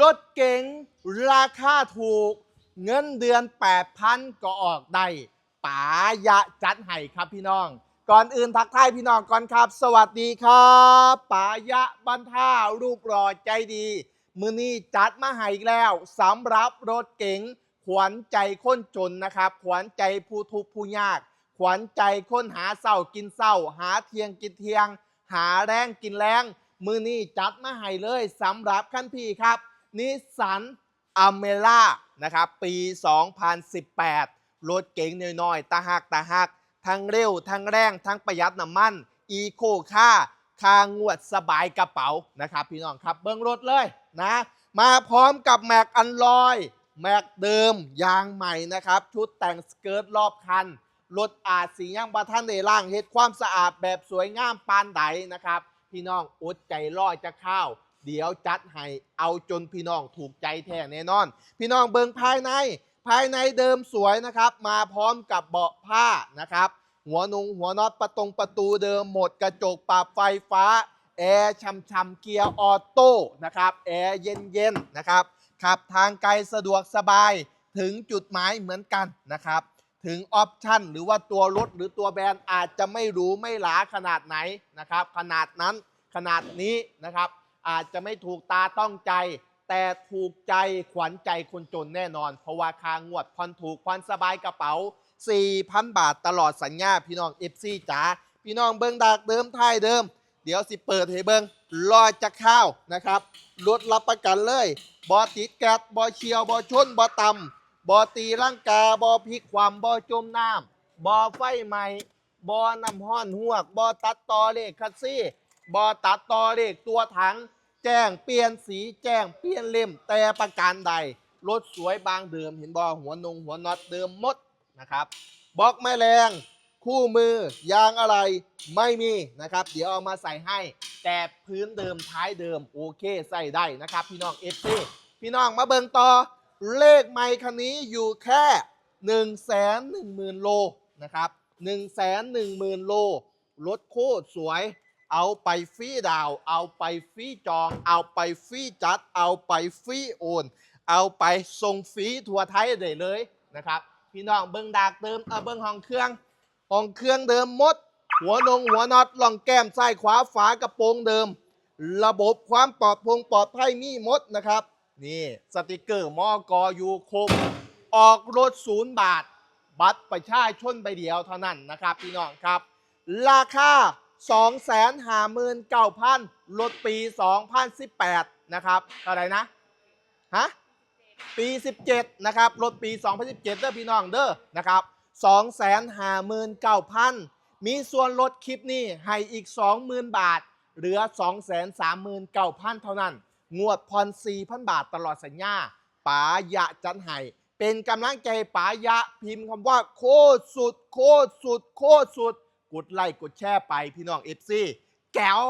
รถเก๋งราคาถูก เงินเดือน 8,000 ก็ออกได้ป๋ายะจัดให้ครับพี่น้อง ก่อนอื่นทักทายพี่น้องก่อนครับ สวัสดีครับป๋ายะบันท่ารูปหล่อใจดี มือนี้จัดมาให้อีกแล้วสำหรับรถเก๋งขวัญใจคนจนนะครับ ขวัญใจผู้ทุกข์ผู้ยาก ขวัญใจคนหาเศร้ากินเศร้า หาเทียงกินเทียง หาแรงกินแรงมือนี้จัดมาให้เลยสำหรับขั้นพี่ครับ นิสสันอเมล่านะครับ ปี 2018 รถเก๋งน้อยๆตาหักตาหัก ทั้งเร็ว ทั้งแรง ทั้งประหยัดน้ำมัน อีโคค่า คางวดสบายกระเป๋านะครับ พี่น้องครับ เบิ้งรถเลยนะ มาพร้อมกับแม็กอันลอยแม็กเดิมยางใหม่นะครับ ชุดแต่งสเกิร์ตรอบคัน รถอาจสีย่างบะท่านในล่างเฮ็ดความสะอาดแบบสวยงามปานใดนะครับ พี่น้องอดใจรอจะเข้าว เดี๋ยวจัดให้เอาจนพี่น้องถูกใจแท้แน่นอน พี่น้องเบิงภายใน ภายในเดิมสวยนะครับ มาพร้อมกับเบาะผ้านะครับ หัวนุงหัวน็อตประตงประตูเดิมหมดกระจกปรับไฟฟ้าแอร์ช่ำๆเกียร์ออโต้นะครับแอร์เย็นๆนะครับขับทางไกลสะดวกสบายถึงจุดหมายเหมือนกันนะครับ ถึงออปชั่นหรือว่าตัวรถหรือตัวแบรนด์อาจจะไม่รู้ไม่หลาขนาดไหนนะครับ ขนาดนั้นขนาดนี้นะครับ อาจจะไม่ถูกตาต้องใจ แต่ถูกใจขวัญใจคนจนแน่นอน เพราะว่าคางวดผ่อนถูกผ่อนสบายกระเป๋า 4,000 บาทตลอดสัญญาพี่น้อง FC จ๋าพี่น้องเบิ้งดากเดิมท้ายเดิม เดี๋ยวสิเปิดให้เบิ้งรอจะเข้าวนะครับรถรับประกันเลยบอติดแก๊สบอเชียวบอชนบอตำบอตีร่างกาบอพลิกความบอจมน้ำบอไฟใหม่บอน้ำห้อนหวกบอตัดตอเลขคัสซี่บอตัดตอเลขตัวถัง แจ้งเปลี่ยนสีแจ้งเปลี่ยนเล่มแต่ประการใด รถสวยบางเดิมเห็นบอหัวนงหัวน็อตเดิมหมดนะครับบล็อกไม่แรงคู่มือยางอะไรไม่มีนะครับ เดี๋ยวเอามาใส่ให้ แต่พื้นเดิมท้ายเดิมโอเคใส่ได้นะครับ พี่น้องเอฟซีพี่น้องมาเบิ่งต่อ เลขไมค์คันนี้อยู่แค่1นึ่งแสนหนึ่งหมื่นโลนะครับ1นึ่งแสนหนึ่งหมื่นโลรถโคตรสวย เอาไปฟรีดาว เอาไปฟรีจอง เอาไปฟรีจัด เอาไปฟรีโอน เอาไปส่งฟรีทั่วไทยได้เลยนะครับ พี่น้องเบิ้งดากเดิมเอาเบิ้งห้องเครื่องห้องเครื่องเดิมหมด หัวนงหัวน็อตล่องแก้มซ้ายขวาฝากระโปรงเดิม ระบบความปลอดพงปลอดภัยมีหมดนะครับ นี่สติกเกอร์มอกออยู่ครบออกรถศูนย์บาท บัตรประชาชนใบเดียวเท่านั้นนะครับ พี่น้องครับ ราคา 2 5 9 0 0 0รถปี 2018 นะครับเท่าไรนะ ฮะ ปี 17 นะครับรถปี 2017 เด้อพี่น้องเด้อ นะครับ 259,000 มีส่วนลดคลิปนี้ให้อีก 20,000 บาท เหลือ 239,000 เท่านั้น งวดผ่อน4,000 บาทตลอดสัญญาป๋ายะจันไห้เป็นกำลังใจป๋ายะพิมพ์คำว่าโคตรสุด โคตรสุด โคตรสุด กดไลค์กดแชร์ไปพี่น้องเอฟซีแก้ว